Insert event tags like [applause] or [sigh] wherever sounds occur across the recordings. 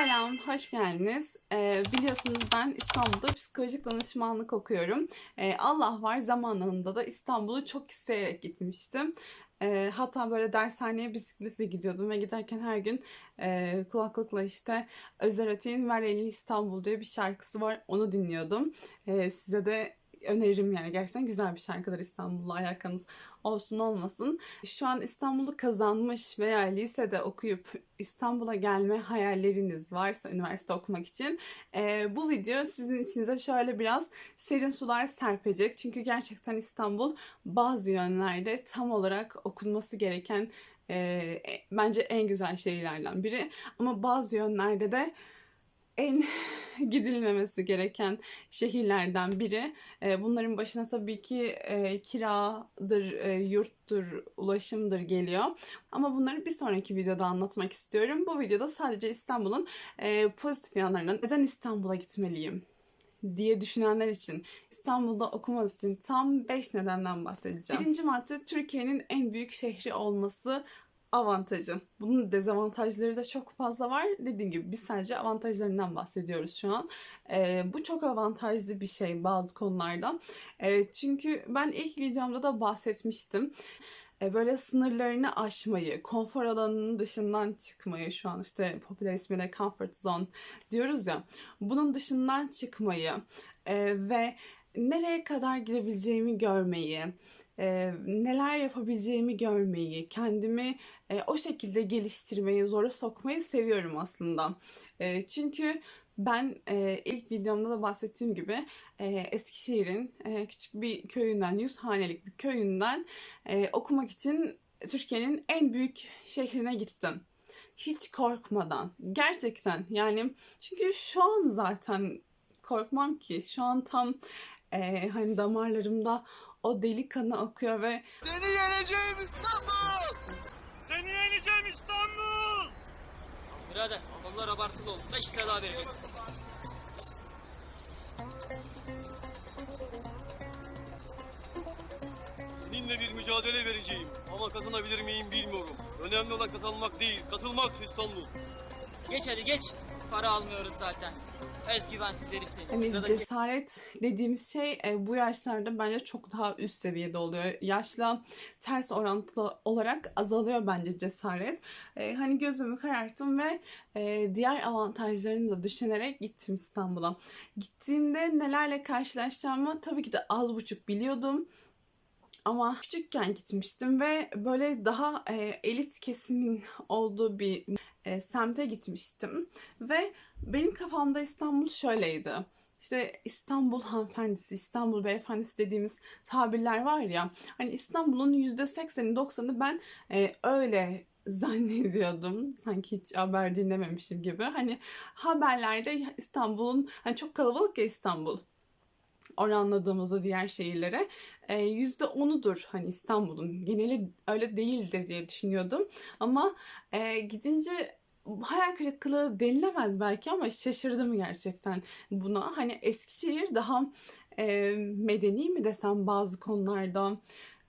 Selam, hoş geldiniz. Ee, biliyorsunuz ben İstanbul'da psikolojik danışmanlık okuyorum. Ee, Allah var zamanında da İstanbul'u çok isteyerek gitmiştim. Ee, hatta böyle dershaneye bisikletle gidiyordum ve giderken her gün e, kulaklıkla işte Özer Ateğin Ver Elini İstanbul diye bir şarkısı var. Onu dinliyordum. Ee, size de öneririm yani gerçekten güzel bir şarkıdır İstanbul'la alakanız olsun olmasın. Şu an İstanbul'u kazanmış veya lisede okuyup İstanbul'a gelme hayalleriniz varsa üniversite okumak için e, bu video sizin içinize şöyle biraz serin sular serpecek. Çünkü gerçekten İstanbul bazı yönlerde tam olarak okunması gereken e, e, bence en güzel şehirlerden biri. Ama bazı yönlerde de en [laughs] gidilmemesi gereken şehirlerden biri. E, Bunların başına tabii ki e, kiradır, e, yurttur, ulaşımdır geliyor. Ama bunları bir sonraki videoda anlatmak istiyorum. Bu videoda sadece İstanbul'un pozitif yanlarından neden İstanbul'a gitmeliyim diye düşünenler için İstanbul'da okuması için tam 5 nedenden bahsedeceğim. Birinci madde Türkiye'nin en büyük şehri olması avantajı. Bunun dezavantajları da çok fazla var. Dediğim gibi biz sadece avantajlarından bahsediyoruz şu an. Ee, bu çok avantajlı bir şey bazı konularda. Ee, çünkü ben ilk videomda da bahsetmiştim. Ee, böyle sınırlarını aşmayı, konfor alanının dışından çıkmayı, şu an işte popüler ismiyle comfort zone diyoruz ya. Bunun dışından çıkmayı e, ve nereye kadar gidebileceğimi görmeyi, e, neler yapabileceğimi görmeyi, kendimi e, o şekilde geliştirmeyi, zora sokmayı seviyorum aslında. E, çünkü ben e, ilk videomda da bahsettiğim gibi e, Eskişehir'in e, küçük bir köyünden, 100 hanelik bir köyünden e, okumak için Türkiye'nin en büyük şehrine gittim. Hiç korkmadan. Gerçekten yani çünkü şu an zaten korkmam ki. Şu an tam e, hani damarlarımda o deli kanı akıyor ve Seni yeneceğim İstanbul! Seni yeneceğim İstanbul! Birader adamlar abartılı oldu. 5 lira daha verelim. Seninle bir mücadele vereceğim. Ama kazanabilir miyim bilmiyorum. Önemli olan kazanmak değil, katılmak İstanbul. Geç hadi geç. Para almıyoruz zaten. Özgüvensiz herif seni. Hani Sıradaki- cesaret dediğimiz şey e, bu yaşlarda bence çok daha üst seviyede oluyor. Yaşla ters orantılı olarak azalıyor bence cesaret. E, hani gözümü kararttım ve e, diğer avantajlarını da düşünerek gittim İstanbul'a. Gittiğimde nelerle karşılaşacağımı tabii ki de az buçuk biliyordum. Ama küçükken gitmiştim ve böyle daha e, elit kesimin [laughs] olduğu bir e, semte gitmiştim. Ve benim kafamda İstanbul şöyleydi. İşte İstanbul hanımefendisi, İstanbul beyefendisi dediğimiz tabirler var ya. Hani İstanbul'un %80'i 90'ı ben e, öyle [laughs] zannediyordum. Sanki hiç haber dinlememişim gibi. Hani haberlerde İstanbul'un, hani çok kalabalık ya İstanbul oranladığımızda diğer şehirlere. E, yüzde onudur hani İstanbul'un. Geneli öyle değildir diye düşünüyordum. Ama e, gidince hayal kırıklığı denilemez belki ama şaşırdım gerçekten buna. Hani Eskişehir daha e, medeni mi desem bazı konularda?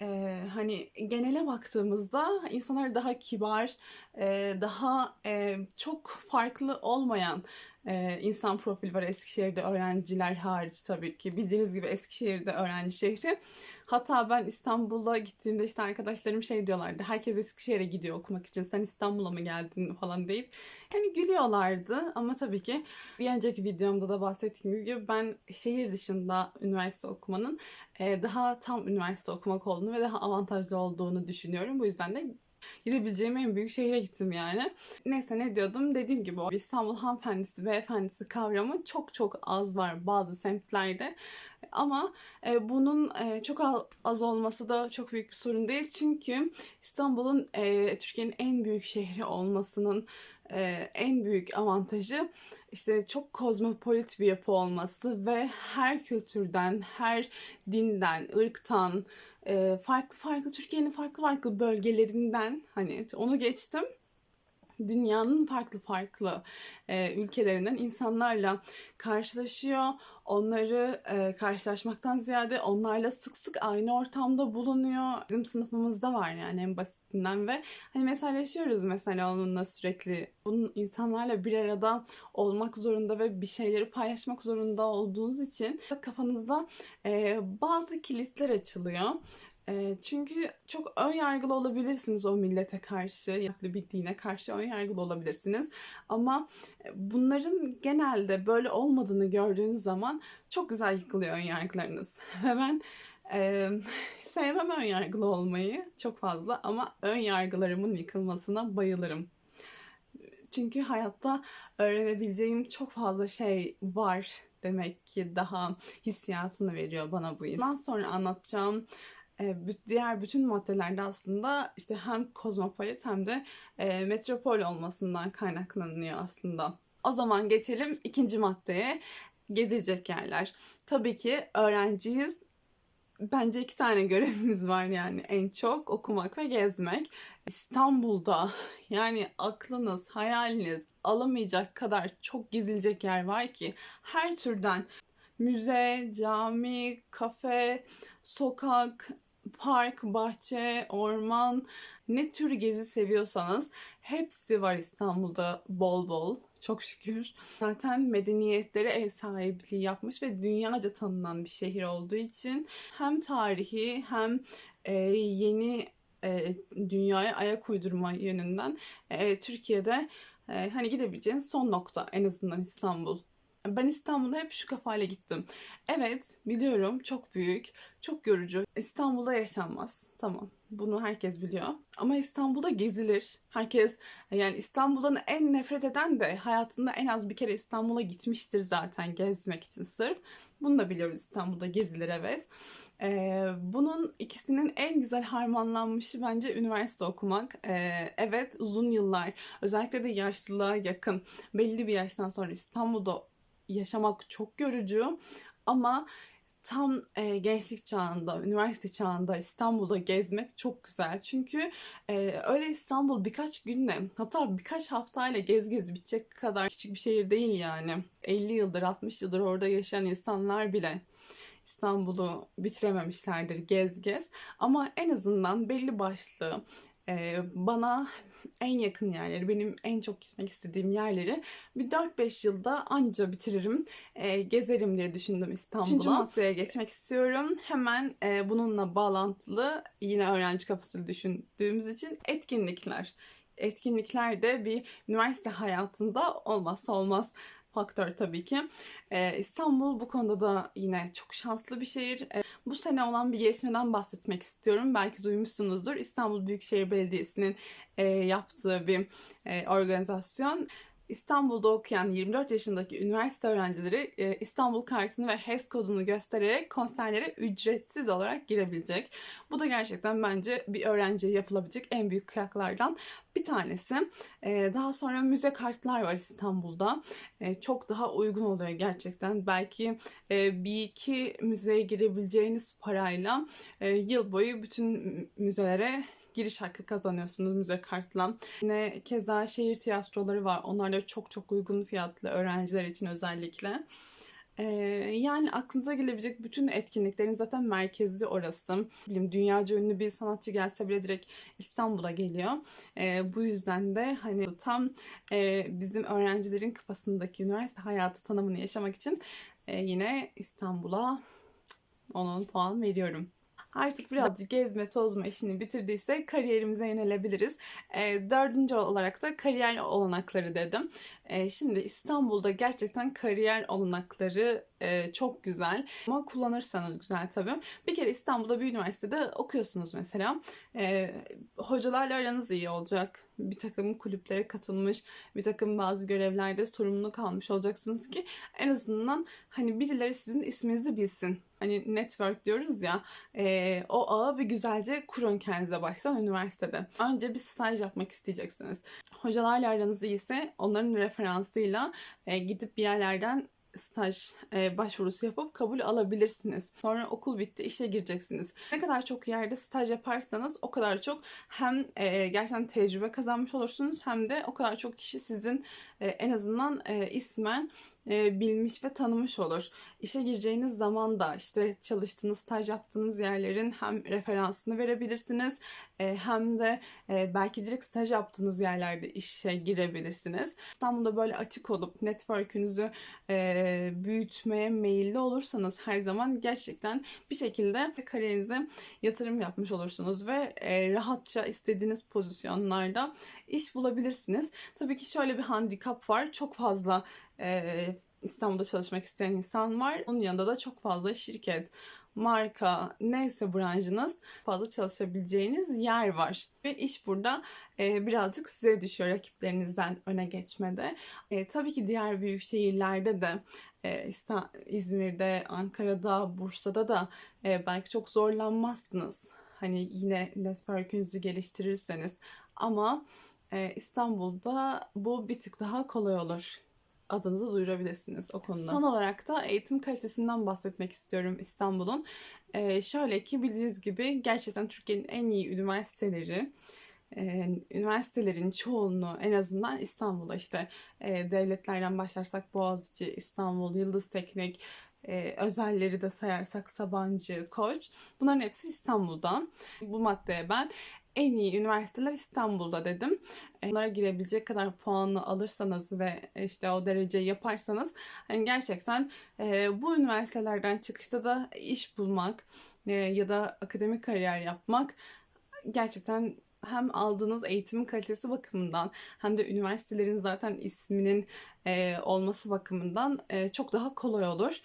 E, hani genele baktığımızda insanlar daha kibar, e, daha e, çok farklı olmayan e, insan profili var Eskişehir'de öğrenciler hariç tabii ki. Bildiğiniz gibi Eskişehir'de öğrenci şehri. Hatta ben İstanbul'a gittiğimde işte arkadaşlarım şey diyorlardı. Herkes Eskişehir'e gidiyor okumak için. Sen İstanbul'a mı geldin falan deyip. Yani gülüyorlardı ama tabii ki bir önceki videomda da bahsettiğim gibi ben şehir dışında üniversite okumanın e, daha tam üniversite okumak olduğunu ve daha avantajlı olduğunu düşünüyorum. Bu yüzden de gidebileceğim en büyük şehre gittim yani. Neyse ne diyordum? Dediğim gibi o İstanbul hanımefendisi, beyefendisi kavramı çok çok az var bazı semtlerde. Ama e, bunun e, çok az olması da çok büyük bir sorun değil. Çünkü İstanbul'un e, Türkiye'nin en büyük şehri olmasının e, en büyük avantajı işte çok kozmopolit bir yapı olması ve her kültürden, her dinden, ırktan, farklı farklı Türkiye'nin farklı farklı bölgelerinden hani onu geçtim dünyanın farklı farklı e, ülkelerinden insanlarla karşılaşıyor. Onları e, karşılaşmaktan ziyade onlarla sık sık aynı ortamda bulunuyor. Bizim sınıfımızda var yani en basitinden ve hani meseleşiyoruz mesela onunla sürekli. Bunun insanlarla bir arada olmak zorunda ve bir şeyleri paylaşmak zorunda olduğunuz için kafanızda e, bazı kilitler açılıyor. E, çünkü çok ön yargılı olabilirsiniz o millete karşı, yaklı bir dine karşı ön yargılı olabilirsiniz. Ama e, bunların genelde böyle olmadığını gördüğünüz zaman çok güzel yıkılıyor ön yargılarınız. [laughs] Ve ben e, [laughs] sevmem ön yargılı olmayı çok fazla ama ön yargılarımın yıkılmasına bayılırım. Çünkü hayatta öğrenebileceğim çok fazla şey var demek ki daha hissiyatını veriyor bana bu his. Bundan sonra anlatacağım diğer bütün maddelerde aslında işte hem kozmopolit hem de e, metropol olmasından kaynaklanıyor aslında. O zaman geçelim ikinci maddeye. Gezilecek yerler. Tabii ki öğrenciyiz. Bence iki tane görevimiz var yani en çok okumak ve gezmek. İstanbul'da [laughs] yani aklınız, hayaliniz alamayacak kadar çok gezilecek yer var ki her türden müze, cami, kafe, sokak, park, bahçe, orman ne tür gezi seviyorsanız hepsi var İstanbul'da bol bol çok şükür. Zaten medeniyetlere ev sahipliği yapmış ve dünyaca tanınan bir şehir olduğu için hem tarihi hem e, yeni e, dünyaya ayak uydurma yönünden e, Türkiye'de e, hani gidebileceğiniz son nokta en azından İstanbul. Ben İstanbul'a hep şu kafayla gittim. Evet biliyorum çok büyük, çok yorucu. İstanbul'da yaşanmaz. Tamam bunu herkes biliyor. Ama İstanbul'da gezilir. Herkes yani İstanbul'dan en nefret eden de hayatında en az bir kere İstanbul'a gitmiştir zaten gezmek için sırf. Bunu da biliyoruz İstanbul'da gezilir evet. Ee, bunun ikisinin en güzel harmanlanmışı bence üniversite okumak. Ee, evet uzun yıllar özellikle de yaşlılığa yakın belli bir yaştan sonra İstanbul'da yaşamak çok yorucu ama tam e, gençlik çağında, üniversite çağında İstanbul'da gezmek çok güzel. Çünkü e, öyle İstanbul birkaç günle hatta birkaç haftayla gez gez bitecek kadar küçük bir şehir değil yani. 50 yıldır, 60 yıldır orada yaşayan insanlar bile İstanbul'u bitirememişlerdir gez gez. Ama en azından belli başlı e, bana en yakın yerleri, benim en çok gitmek istediğim yerleri bir 4-5 yılda anca bitiririm, e, gezerim diye düşündüm İstanbul'a. Üçüncü maddeye geçmek istiyorum. Hemen e, bununla bağlantılı yine öğrenci kafasıyla düşündüğümüz için etkinlikler. Etkinlikler de bir üniversite hayatında olmazsa olmaz faktör tabii ki. Ee, İstanbul bu konuda da yine çok şanslı bir şehir. Ee, bu sene olan bir gelişmeden bahsetmek istiyorum. Belki duymuşsunuzdur. İstanbul Büyükşehir Belediyesi'nin e, yaptığı bir e, organizasyon. İstanbul'da okuyan 24 yaşındaki üniversite öğrencileri e, İstanbul kartını ve HES kodunu göstererek konserlere ücretsiz olarak girebilecek. Bu da gerçekten bence bir öğrenciye yapılabilecek en büyük kıyaklardan bir tanesi. E, daha sonra müze kartlar var İstanbul'da. E, çok daha uygun oluyor gerçekten. Belki bir iki müzeye girebileceğiniz parayla yıl boyu bütün müzelere giriş hakkı kazanıyorsunuz müze kartla. Yine keza şehir tiyatroları var. Onlar da çok çok uygun fiyatlı öğrenciler için özellikle. Ee, yani aklınıza gelebilecek bütün etkinliklerin zaten merkezi orası. Bileyim, dünyaca ünlü bir sanatçı gelse bile direkt İstanbul'a geliyor. Ee, bu yüzden de hani tam e, bizim öğrencilerin kafasındaki üniversite hayatı tanımını yaşamak için e, yine İstanbul'a 10 puan veriyorum. Artık birazcık gezme tozma işini bitirdiyse kariyerimize yönelebiliriz. E, dördüncü olarak da kariyer olanakları dedim. E, şimdi İstanbul'da gerçekten kariyer olanakları e, çok güzel. Ama kullanırsanız güzel tabii. Bir kere İstanbul'da bir üniversitede okuyorsunuz mesela. E, hocalarla aranız iyi olacak. Bir takım kulüplere katılmış, bir takım bazı görevlerde sorumluluk almış olacaksınız ki en azından hani birileri sizin isminizi bilsin. Hani network diyoruz ya e, o ağı bir güzelce kurun kendinize baştan üniversitede. Önce bir staj yapmak isteyeceksiniz. Hocalarla aranız iyiyse onların referansıyla e, gidip bir yerlerden staj e, başvurusu yapıp kabul alabilirsiniz. Sonra okul bitti, işe gireceksiniz. Ne kadar çok yerde staj yaparsanız o kadar çok hem e, gerçekten tecrübe kazanmış olursunuz hem de o kadar çok kişi sizin e, en azından e, ismen e, bilmiş ve tanımış olur. İşe gireceğiniz zaman da işte çalıştığınız, staj yaptığınız yerlerin hem referansını verebilirsiniz e, hem de e, belki direkt staj yaptığınız yerlerde işe girebilirsiniz. İstanbul'da böyle açık olup network'ünüzü e, büyütmeye meyilli olursanız her zaman gerçekten bir şekilde kariyerinize yatırım yapmış olursunuz ve e, rahatça istediğiniz pozisyonlarda iş bulabilirsiniz. Tabii ki şöyle bir handikap var. Çok fazla e, İstanbul'da çalışmak isteyen insan var. Onun yanında da çok fazla şirket, marka, neyse branşınız fazla çalışabileceğiniz yer var. Ve iş burada e, birazcık size düşüyor rakiplerinizden öne geçmede. E, tabii ki diğer büyük şehirlerde de e, İzmir'de, Ankara'da, Bursa'da da e, belki çok zorlanmazsınız. Hani yine network'ünüzü geliştirirseniz. Ama e, İstanbul'da bu bir tık daha kolay olur adınızı duyurabilirsiniz o konuda. Son olarak da eğitim kalitesinden bahsetmek istiyorum İstanbul'un. Ee, şöyle ki bildiğiniz gibi gerçekten Türkiye'nin en iyi üniversiteleri, e, üniversitelerin çoğunluğu en azından İstanbul'da işte e, devletlerden başlarsak Boğaziçi, İstanbul, Yıldız Teknik, e, özelleri de sayarsak Sabancı, Koç bunların hepsi İstanbul'da. Bu maddeye ben en iyi üniversiteler İstanbul'da dedim. E, Bunlara girebilecek kadar puanı alırsanız ve işte o dereceyi yaparsanız hani gerçekten e, bu üniversitelerden çıkışta da iş bulmak e, ya da akademik kariyer yapmak gerçekten hem aldığınız eğitimin kalitesi bakımından hem de üniversitelerin zaten isminin e, olması bakımından e, çok daha kolay olur.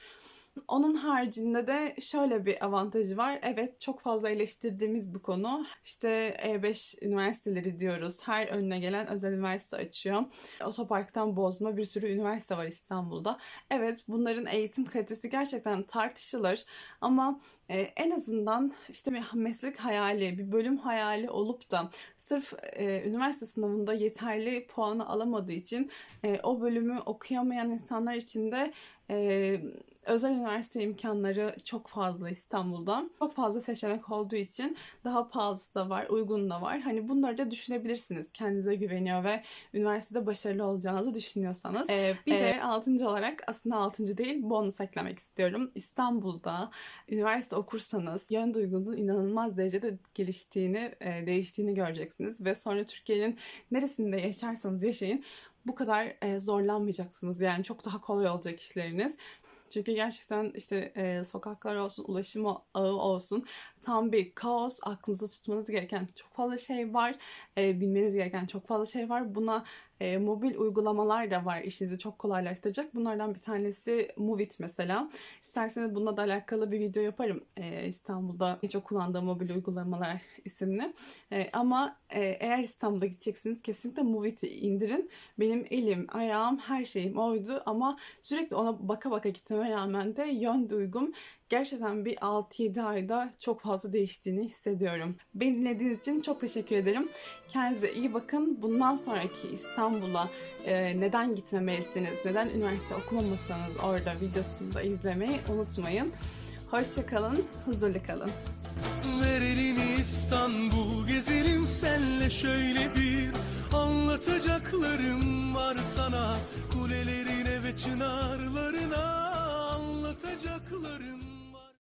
Onun haricinde de şöyle bir avantajı var. Evet çok fazla eleştirdiğimiz bu konu. İşte E5 üniversiteleri diyoruz. Her önüne gelen özel üniversite açıyor. Otoparktan bozma bir sürü üniversite var İstanbul'da. Evet bunların eğitim kalitesi gerçekten tartışılır. Ama e, en azından işte bir meslek hayali, bir bölüm hayali olup da sırf e, üniversite sınavında yeterli puanı alamadığı için e, o bölümü okuyamayan insanlar için de e, özel üniversite imkanları çok fazla İstanbul'da. Çok fazla seçenek olduğu için daha pahalısı da var, uygun da var. Hani bunları da düşünebilirsiniz. Kendinize güveniyor ve üniversitede başarılı olacağınızı düşünüyorsanız. Ee, bir de altıncı olarak aslında altıncı değil bonus eklemek istiyorum. İstanbul'da üniversite okursanız yön duygunuzun inanılmaz derecede geliştiğini, e, değiştiğini göreceksiniz. Ve sonra Türkiye'nin neresinde yaşarsanız yaşayın bu kadar e, zorlanmayacaksınız. Yani çok daha kolay olacak işleriniz. Çünkü gerçekten işte e, sokaklar olsun, ulaşım ağı olsun tam bir kaos. Aklınızda tutmanız gereken çok fazla şey var. E, bilmeniz gereken çok fazla şey var. Buna e, mobil uygulamalar da var işinizi çok kolaylaştıracak. Bunlardan bir tanesi Movit mesela. İsterseniz bununla da alakalı bir video yaparım. E, İstanbul'da çok kullandığım mobil uygulamalar isimli. E, ama e, eğer İstanbul'a gideceksiniz kesinlikle Movit'i indirin. Benim elim, ayağım, her şeyim oydu ama sürekli ona baka baka gitmeme rağmen de yön duygum gerçekten bir 6-7 ayda çok fazla değiştiğini hissediyorum. Beni dinlediğiniz için çok teşekkür ederim. Kendinize iyi bakın. Bundan sonraki İstanbul'a e, neden gitmemelisiniz, neden üniversite okumamasanız orada videosunu da izlemeyi unutmayın. Hoşçakalın, huzurlu kalın. Ver elini İstanbul gezelim senle şöyle bir Anlatacaklarım var sana Kulelerine ve çınarlarına Anlatacaklarım